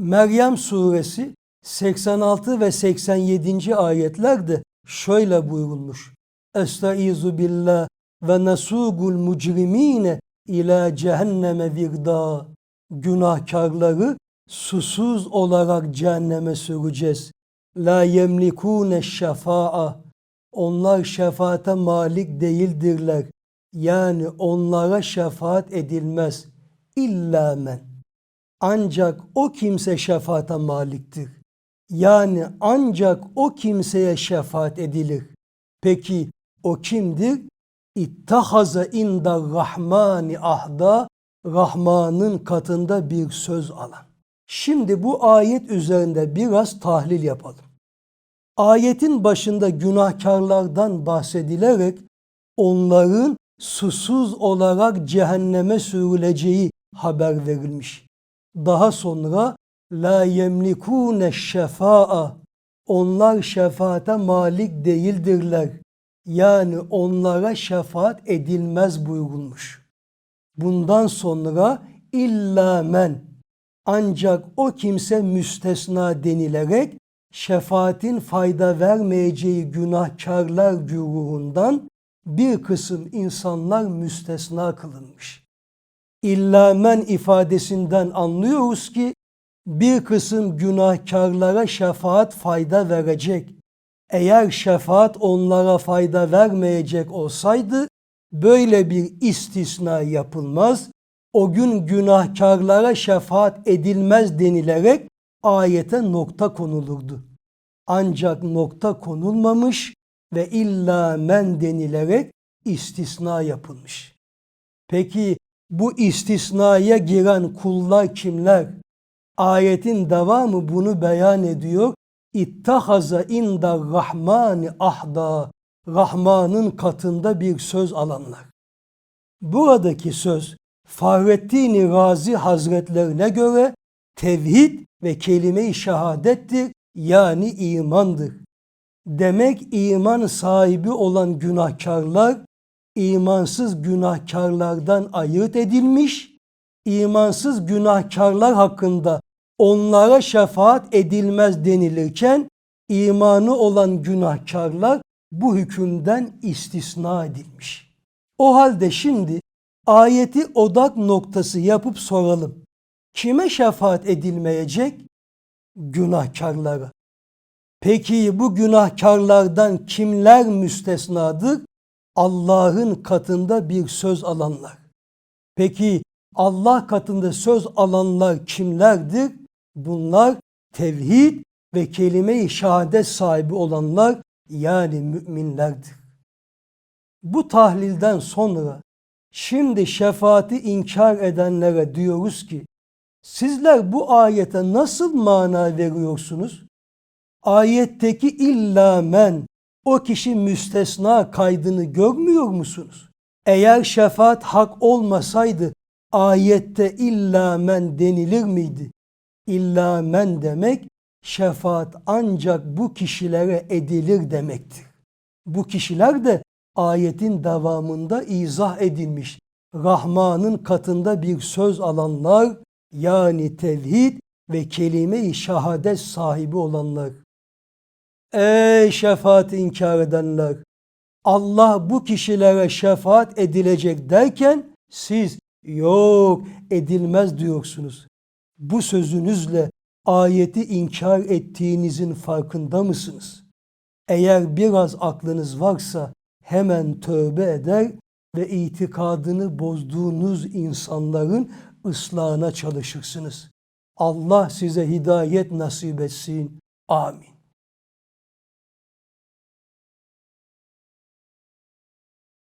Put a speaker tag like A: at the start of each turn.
A: Meryem suresi 86 ve 87. ayetlerde şöyle buyurulmuş. Estaizu billah ve nasugul mucrimine ila cehenneme virda. Günahkarları susuz olarak cehenneme süreceğiz. La yemlikune şefa'a. Onlar şefaate malik değildirler. Yani onlara şefaat edilmez. İlla men. Ancak o kimse şefaate maliktir. Yani ancak o kimseye şefaat edilir. Peki o kimdir? İttahaza inda rahmani ahda Rahman'ın katında bir söz alan. Şimdi bu ayet üzerinde biraz tahlil yapalım. Ayetin başında günahkarlardan bahsedilerek onların susuz olarak cehenneme sürüleceği haber verilmiş. Daha sonra la yemlikune şefa'a onlar şefaate malik değildirler. Yani onlara şefaat edilmez buyurulmuş. Bundan sonra illa men ancak o kimse müstesna denilerek şefaatin fayda vermeyeceği günahkarlar güruhundan bir kısım insanlar müstesna kılınmış. İlla men ifadesinden anlıyoruz ki bir kısım günahkarlara şefaat fayda verecek. Eğer şefaat onlara fayda vermeyecek olsaydı böyle bir istisna yapılmaz. O gün günahkarlara şefaat edilmez denilerek ayete nokta konulurdu. Ancak nokta konulmamış ve illa men denilerek istisna yapılmış. Peki bu istisnaya giren kullar kimler? Ayetin devamı bunu beyan ediyor. İttahaza inda rahmani ahda. Rahman'ın katında bir söz alanlar. Buradaki söz Fahrettin Razi Hazretlerine göre tevhid ve kelime-i şehadettir yani imandır. Demek iman sahibi olan günahkarlar imansız günahkarlardan ayırt edilmiş, imansız günahkarlar hakkında onlara şefaat edilmez denilirken imanı olan günahkarlar bu hükümden istisna edilmiş. O halde şimdi ayeti odak noktası yapıp soralım. Kime şefaat edilmeyecek? Günahkarlara. Peki bu günahkarlardan kimler müstesnadır? Allah'ın katında bir söz alanlar. Peki Allah katında söz alanlar kimlerdir? Bunlar tevhid ve kelime-i şehadet sahibi olanlar yani müminlerdir. Bu tahlilden sonra şimdi şefaati inkar edenlere diyoruz ki sizler bu ayete nasıl mana veriyorsunuz? Ayetteki illa men o kişi müstesna kaydını görmüyor musunuz? Eğer şefaat hak olmasaydı ayette illa men denilir miydi? İlla men demek şefaat ancak bu kişilere edilir demektir. Bu kişiler de ayetin devamında izah edilmiş. Rahman'ın katında bir söz alanlar yani tevhid ve kelime-i şehadet sahibi olanlar. Ey şefaat inkar edenler! Allah bu kişilere şefaat edilecek derken siz yok edilmez diyorsunuz. Bu sözünüzle ayeti inkar ettiğinizin farkında mısınız? Eğer biraz aklınız varsa hemen tövbe eder ve itikadını bozduğunuz insanların ıslahına çalışırsınız. Allah size hidayet nasip etsin. Amin.